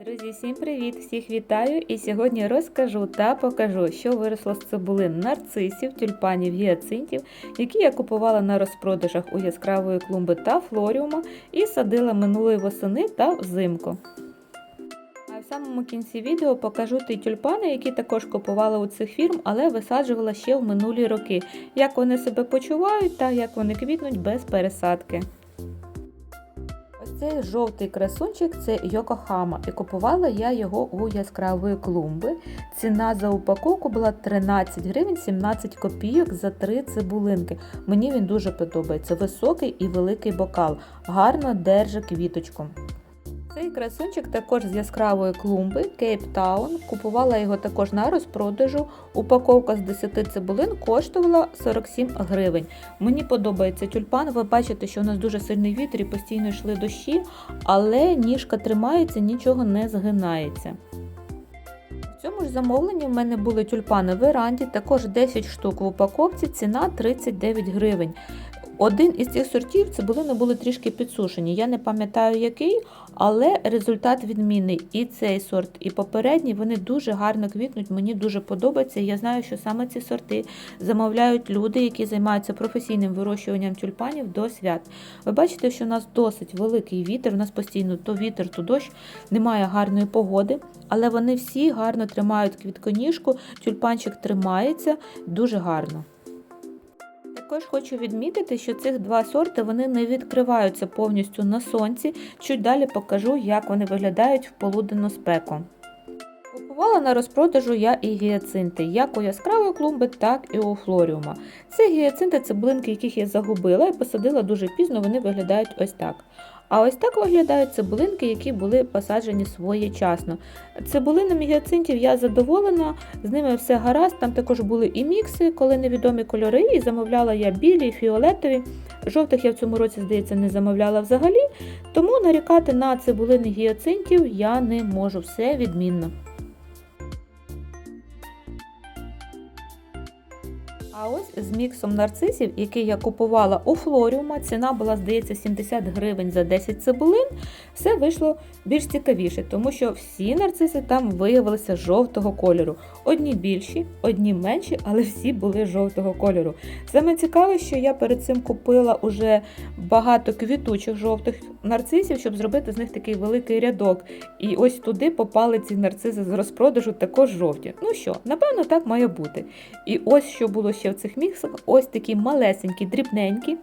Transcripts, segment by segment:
Друзі, всім привіт! Всіх вітаю! І сьогодні розкажу та покажу, що виросло з цибулин нарцисів, тюльпанів, гіацинтів, які я купувала на розпродажах у яскравої клумби та флоріума і садила минулої восени та взимку. А в самому кінці відео покажу ті тюльпани, які також купувала у цих фірм, але висаджувала ще в минулі роки, як вони себе почувають та як вони квітнуть без пересадки. Цей жовтий красунчик це Йокохама, і купувала я його у яскравої клумби. Ціна за упаковку була 13 гривень 17 копійок за три цибулинки. Мені він дуже подобається. Високий і великий бокал, гарно держить квіточку. Цей красунчик також з яскравої клумби Кейптаун. Купувала його також на розпродажу. Упаковка з 10 цибулин коштувала 47 гривень. Мені подобається тюльпан. Ви бачите, що у нас дуже сильний вітер і постійно йшли дощі, але ніжка тримається, нічого не згинається. В цьому ж замовленні в мене були тюльпани в веранді, також 10 штук в упаковці, ціна 39 гривень. Один із цих сортів цибулини були трішки підсушені. Я не пам'ятаю який, але результат відмінний. І цей сорт, і попередній вони дуже гарно квітнуть. Мені дуже подобається. Я знаю, що саме ці сорти замовляють люди, які займаються професійним вирощуванням тюльпанів до свят. Ви бачите, що у нас досить великий вітер. У нас постійно то вітер, то дощ, немає гарної погоди, але вони всі гарно тримають квітконіжку. Тюльпанчик тримається дуже гарно. Також хочу відмітити, що цих два сорти вони не відкриваються повністю на сонці. Чуть далі покажу, як вони виглядають в полуденну спеку. Купувала на розпродажу я і гіацинти, як у яскравої клумби, так і у флоріума. Це гіацинти, цибулинки, яких я загубила і посадила дуже пізно, вони виглядають ось так. А ось так виглядають цибулинки, які були посаджені своєчасно. Цибулинами гіацинтів я задоволена, з ними все гаразд. Там також були і мікси, коли невідомі кольори, і замовляла я білі, фіолетові. Жовтих я в цьому році, здається, не замовляла взагалі, тому нарікати на цибулини гіацинтів я не можу, все відмінно. А ось з міксом нарцисів, який я купувала у флоріума, ціна була, здається, 70 гривень за 10 цибулин, все вийшло більш цікавіше, тому що всі нарциси там виявилися жовтого кольору. Одні більші, одні менші, але всі були жовтого кольору. Саме цікаве, що я перед цим купила уже багато квітучих жовтих нарцисів, щоб зробити з них такий великий рядок. І ось туди попали ці нарциси з розпродажу також жовті. Ну що, напевно, так має бути. І ось що було ще в цих міксах, ось такі малесенькі, дрібненькі.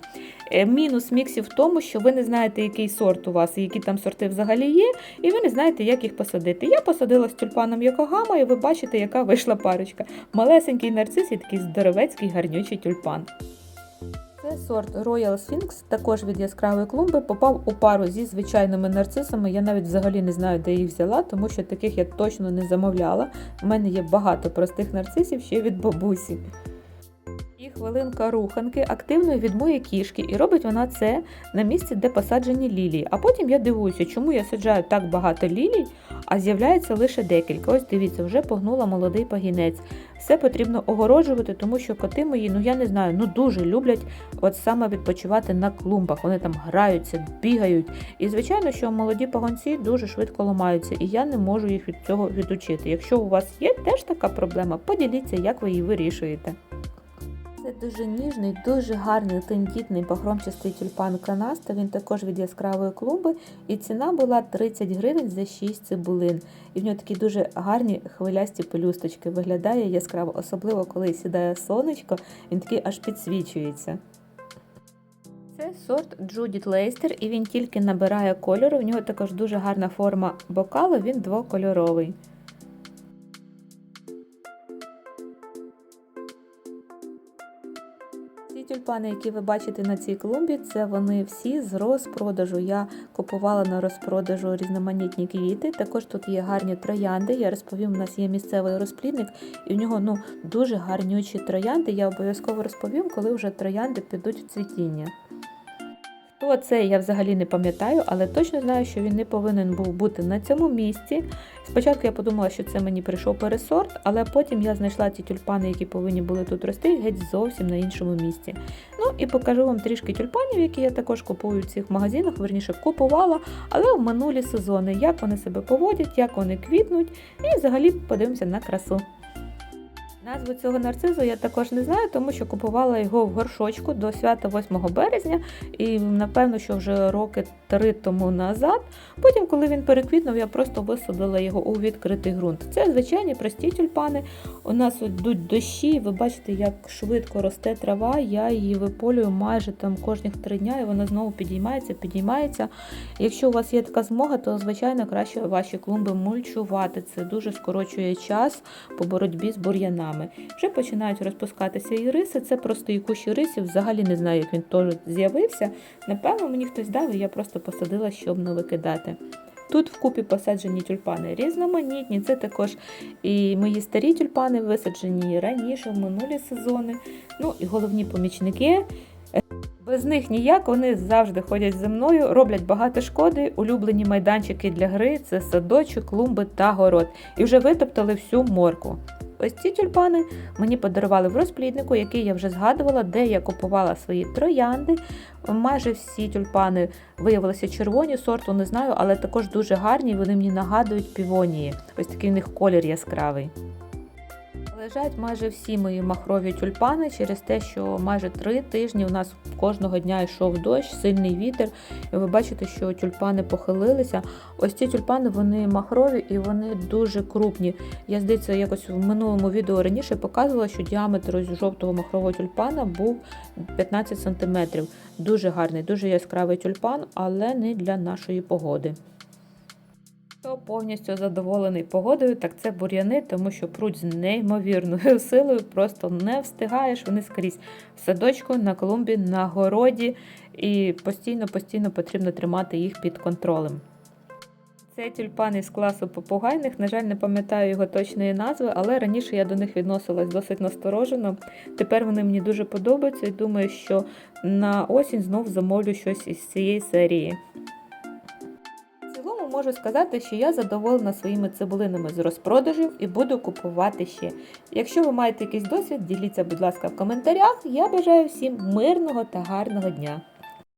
Е, Мінус міксів в тому, що ви не знаєте, який сорт у вас і які там сорти взагалі є, і ви не знаєте, як їх посадити. Я посадила з тюльпаном Йокогама, і ви бачите, яка вийшла парочка. Малесенький нарцис і такий здоровецький гарнючий тюльпан. Це сорт Royal Sphinx, також від яскравої клумби, попав у пару зі звичайними нарцисами. Я навіть взагалі не знаю, де їх взяла, тому що таких я точно не замовляла. У мене є багато простих нарцисів ще від бабусі. Хвилинка руханки активно відмує кішки, і робить вона це на місці, де посаджені лілії. А потім я дивуюся, чому я саджаю так багато лілій, а з'являється лише декілька. Ось дивіться, вже погнула молодий пагінець. Все потрібно огороджувати, тому що коти мої, ну я не знаю, ну дуже люблять от саме відпочивати на клумбах. Вони там граються, бігають. І звичайно, що молоді пагонці дуже швидко ламаються, і я не можу їх від цього відучити. Якщо у вас є теж така проблема, поділіться, як ви її вирішуєте. Це дуже ніжний, дуже гарний тендітний погромчастий тюльпан канаста. Він також від яскравої клумби. І ціна була 30 гривень за 6 цибулин. І в нього такі дуже гарні хвилясті пелюсточки. Виглядає яскраво, особливо коли сідає сонечко, він такий аж підсвічується. Це сорт Джудіт Лейстер, і він тільки набирає кольору. В нього також дуже гарна форма бокалу, він двокольоровий. Тюльпани, які ви бачите на цій клумбі, це вони всі з розпродажу. Я купувала на розпродажу різноманітні квіти. Також тут є гарні троянди. Я розповім, у нас є місцевий розплідник, і в нього ну, дуже гарнючі троянди. Я обов'язково розповім, коли вже троянди підуть в цвітіння. Хто це, я взагалі не пам'ятаю, але точно знаю, що він не повинен був бути на цьому місці. Спочатку я подумала, що це мені прийшов пересорт, але потім я знайшла ці тюльпани, які повинні були тут рости, геть зовсім на іншому місці. Ну і покажу вам трішки тюльпанів, які я також купую в цих магазинах, верніше купувала, але в минулі сезони, як вони себе поводять, як вони квітнуть, і взагалі подивимося на красу. Назву цього нарцизу я також не знаю, тому що купувала його в горшочку до свята 8 березня, і напевно, що вже роки три тому назад. Потім, коли він переквітнув, я просто висадила його у відкритий ґрунт. Це звичайні прості тюльпани. У нас йдуть дощі, ви бачите, як швидко росте трава. Я її виполюю майже там кожних три дня, і вона знову підіймається, підіймається. Якщо у вас є така змога, то звичайно краще ваші клумби мульчувати. Це дуже скорочує час по боротьбі з бур'янами. Вже починають розпускатися і риси. Це просто і кущі рисів. Взагалі не знаю, як він теж з'явився. Напевно, мені хтось дав, і я просто посадила, щоб не викидати. Тут вкупі посаджені тюльпани різноманітні. Це також і мої старі тюльпани, висаджені раніше, в минулі сезони. Ну і головні помічники. Без них ніяк, вони завжди ходять зі мною, роблять багато шкоди. Улюблені майданчики для гри це садочок, клумби та город. І вже витоптали всю морку. Ось ці тюльпани мені подарували в розпліднику, який я вже згадувала, де я купувала свої троянди. Майже всі тюльпани виявилися червоні, сорту не знаю, але також дуже гарні. Вони мені нагадують півонії. Ось такий в них колір яскравий. Лежать майже всі мої махрові тюльпани через те, що майже три тижні у нас кожного дня йшов дощ, сильний вітер. І ви бачите, що тюльпани похилилися. Ось ці тюльпани вони махрові і вони дуже крупні. Я здається, якось в минулому відео раніше показувала, що діаметр ось жовтого махрового тюльпана був 15 см. Дуже гарний, дуже яскравий тюльпан, але не для нашої погоди. Хто повністю задоволений погодою, так це бур'яни, тому що пруть з неймовірною силою, просто не встигаєш вони скрізь в садочку, на клумбі, на городі, і постійно-постійно потрібно тримати їх під контролем. Це тюльпани з класу попугайних. На жаль, не пам'ятаю його точної назви, але раніше я до них відносилась досить насторожено. Тепер вони мені дуже подобаються і думаю, що на осінь знов замовлю щось із цієї серії можу сказати, що я задоволена своїми цибулинами з розпродажів і буду купувати ще. Якщо ви маєте якийсь досвід, діліться, будь ласка, в коментарях. Я бажаю всім мирного та гарного дня!